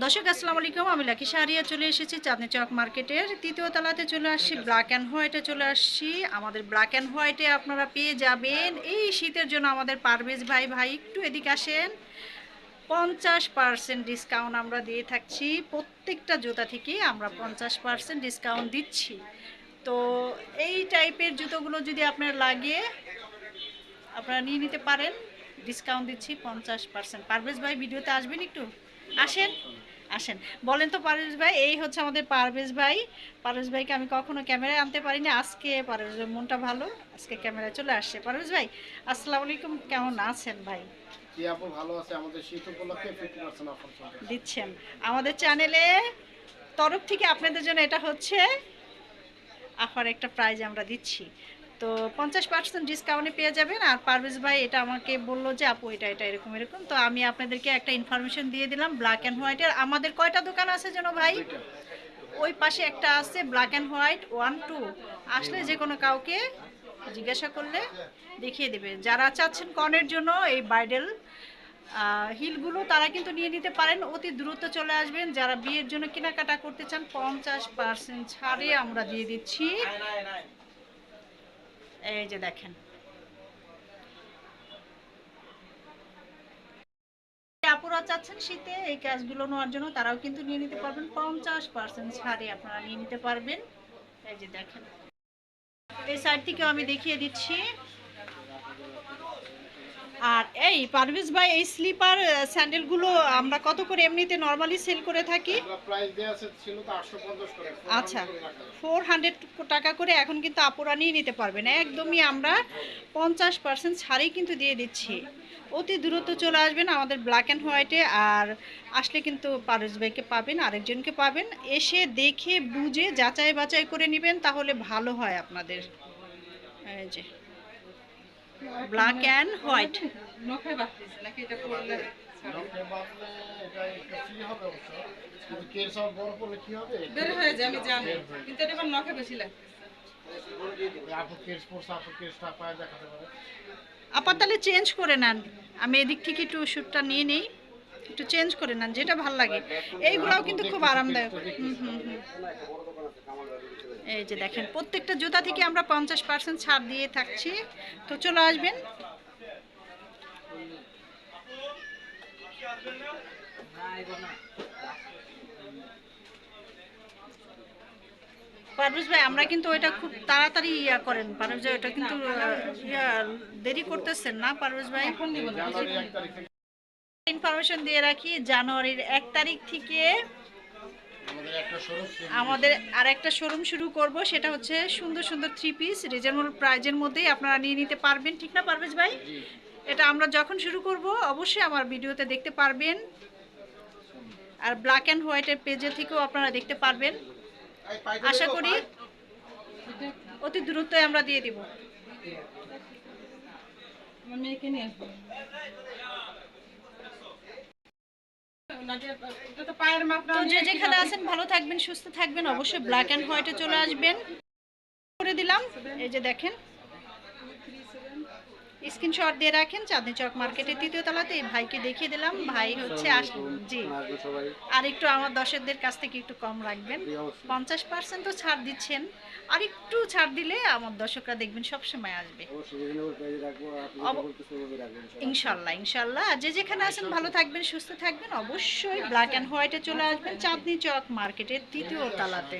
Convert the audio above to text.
দর্শক, আসসালামু আলাইকুম। আমি লাকি শাহরিয়া চলে এসেছি চাঁদনি চক মার্কেটের তৃতীয় তলাতে চলে আসছি ব্ল্যাক অ্যান্ড হোয়াইটে চলে আসছি। আমাদের ব্ল্যাক অ্যান্ড হোয়াইটে আপনারা পেয়ে যাবেন। এই শীতের জন্য আমাদের পারভেজ ভাই ভাই, একটু এদিকে আসেন। পঞ্চাশ পার্সেন্ট ডিসকাউন্ট আমরা দিয়ে থাকছি। প্রত্যেকটা জুতা থেকে আমরা পঞ্চাশ পার্সেন্ট ডিসকাউন্ট দিচ্ছি। তো এই টাইপের জুতোগুলো যদি আপনার লাগে, আপনারা নিয়ে নিতে পারেন। ডিসকাউন্ট দিচ্ছি পঞ্চাশ পার্সেন্ট পারভেজ ভাই, ভিডিওতে আসবেন একটু? আসেন আসেন। বলেন তো পারভেজ ভাই এই হচ্ছে আমাদের পারভেজ ভাই। পারভেজ ভাইকে আমি কখনো ক্যামেরায় আনতে পারিনি। আজকে পারভেজ ভাই মনটা ভালো আজকে ক্যামেরায় চলে আসছে। পারভেজ ভাই আসসালামু আলাইকুম কেমন আছেন ভাই? জি আপু ভালো আছে। আমাদের শীত উপলক্ষে ফিফটি পার্সেন্ট অফার দিচ্ছেন। আমাদের চ্যানেলে তরফ থেকে আপনাদের জন্য এটা হচ্ছে আফার একটা প্রাইজ আমরা দিচ্ছি। তো পঞ্চাশ পার্সেন্ট ডিসকাউন্টে পেয়ে যাবেন। আর পারভেজ ভাই এটা আমাকে বলল যে আপু এটা এটা এরকম এরকম। তো আমি আপনাদেরকে একটা ইনফরমেশন দিয়ে দিলাম ব্ল্যাক অ্যান্ড হোয়াইটের আমাদের কয়টা দোকান আছে যেন ভাই? ওই পাশে একটা আছে black and white one two আসলে যে কোনো কাউকে জিজ্ঞাসা করলে দেখিয়ে দেবে। যারা চাচ্ছেন কনের জন্য এই ব্রাইডাল হিলগুলো তারা কিন্তু নিয়ে নিতে পারেন। অতি দ্রুত চলে আসবেন। যারা বিয়ের জন্য কেনাকাটা করতে চান পঞ্চাশ পার্সেন্ট ছাড়ে আমরা দিয়ে দিচ্ছি। এই যে দেখেন। আপুরা চাচ্ছেন শীতে এই ক্যাশগুলো নেওয়ার জন্য, তারাও কিন্তু নিয়ে নিতে পারবেন। পঞ্চাশ পার্সেন্ট ছাড়ে আপনারা নিয়ে নিতে পারবেন। এই যে দেখেন। এই সাইড থেকেও আমি দেখিয়ে দিচ্ছি। আর এই পারভেজ ভাই এই স্লিপার স্যান্ডেলগুলো আমরা কত করে এমনিতে নর্মালি সেল করে থাকি? আচ্ছা ফোর হান্ড্রেড টাকা করে এখন কিন্তু আপুরা নিয়ে নিতে পারবেন। একদমই আমরা পঞ্চাশ পার্সেন্ট ছাড়েই কিন্তু দিয়ে দিচ্ছি। অতি দ্রুত চলে আসবেন আমাদের ব্ল্যাক অ্যান্ড হোয়াইটে আর আসলে কিন্তু পারস ভাইকে পাবেন আরেকজনকে পাবেন। এসে দেখে বুঝে যাচাই বাছাই করে নেবেন তাহলে ভালো হয় আপনাদের। এই যে। ব্ল্যাক অ্যান্ড হোয়াইট নখে বাঁধতেছে নাকি এটা করলে? নখে বাঁধলে এটা একটু ফ্রি হবে অবশ্য কিন্তু কের সব বড় করলে কি হবে বের হয়ে যায় কিন্তু এটা আমার নখে বেশি লাগে আপু কেস পড়ছে আপু কেসটা পায়ে দেখাতে পারে আপাত তাহলে চেঞ্জ করে নেন। আমি এদিক থেকে একটু ওষুধটা নিয়ে নিই। একটু চেঞ্জ করে নেন, যেটা ভালো লাগে। এইগুলাও কিন্তু খুব আরামদায়ক। এই যে দেখেন, প্রত্যেকটা জুতা থেকে আমরা পঞ্চাশ পার্সেন্ট ছাড় দিয়ে থাকছি। তো চলে আসবেন। পারভেজ ভাই, আমরা কিন্তু ওইটা খুব তাড়াতাড়ি ইয়া করেন। পারভেজ ভাই ওটা কিন্তু ইয়া দেরি করতেছেন না, পারভেজ ভাই? ইনফরমেশন দিয়ে রাখি জানুয়ারির এক তারিখ থেকে আমাদের একটা শোরুম আমাদের আর একটা শোরুম শুরু করব সেটা হচ্ছে সুন্দর সুন্দর থ্রি পিস রিজনেবল প্রাইজের মধ্যেই আপনারা নিয়ে নিতে পারবেন ঠিক না পারভেজ ভাই? এটা আমরা যখন শুরু করব অবশ্যই আমার ভিডিওতে দেখতে পারবেন। আর ব্ল্যাক অ্যান্ড হোয়াইটের পেজে থেকেও আপনারা দেখতে পারবেন। আশা করি অতি দ্রুতই আমরা দিয়ে দিব আমার মেয়েকে নিয়ে আসব নাকি এটা তো যে যেখানে আছেন ভালো থাকবেন সুস্থ থাকবেন অবশ্যই ব্ল্যাক অ্যান্ড হোয়াইটে চলে আসবেন। করে দিলাম এই যে দেখেন। স্ক্রিনশট দিয়ে রাখেন চাঁদনি চক মার্কেটের তৃতীয় তলাতে। এই ভাইকে দেখিয়ে দিলাম। ভাই হচ্ছে জি। আর একটু আমার দর্শকদের কাছ থেকে একটু কম রাখবেন। পঞ্চাশ পার্সেন্ট তো ছাড় দিচ্ছেন। আর একটু ছাড় দিলে আমার দর্শকরা দেখবেন সবসময় আসবে। ইনশাল্লাহ ইনশাল্লাহ। যে যেখানে আছেন, ভালো থাকবেন, সুস্থ থাকবেন। অবশ্যই ব্ল্যাক অ্যান্ড হোয়াইটে চলে আসবেন চাঁদনি চক মার্কেটের তৃতীয় তলাতে।